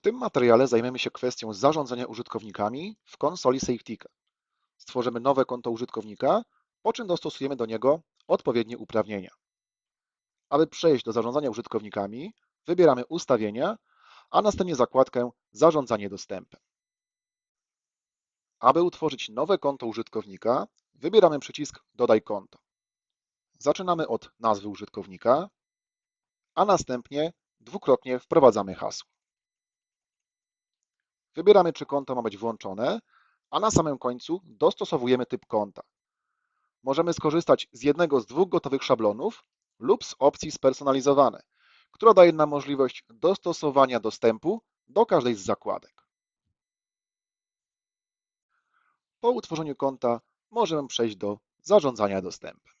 W tym materiale zajmiemy się kwestią zarządzania użytkownikami w konsoli SafeTicket. Stworzymy nowe konto użytkownika, po czym dostosujemy do niego odpowiednie uprawnienia. Aby przejść do zarządzania użytkownikami, wybieramy Ustawienia, a następnie zakładkę Zarządzanie dostępem. Aby utworzyć nowe konto użytkownika, wybieramy przycisk Dodaj konto. Zaczynamy od nazwy użytkownika, a następnie dwukrotnie wprowadzamy hasło. Wybieramy, czy konto ma być włączone, a na samym końcu dostosowujemy typ konta. Możemy skorzystać z jednego z dwóch gotowych szablonów lub z opcji spersonalizowane, która daje nam możliwość dostosowania dostępu do każdej z zakładek. Po utworzeniu konta możemy przejść do zarządzania dostępem.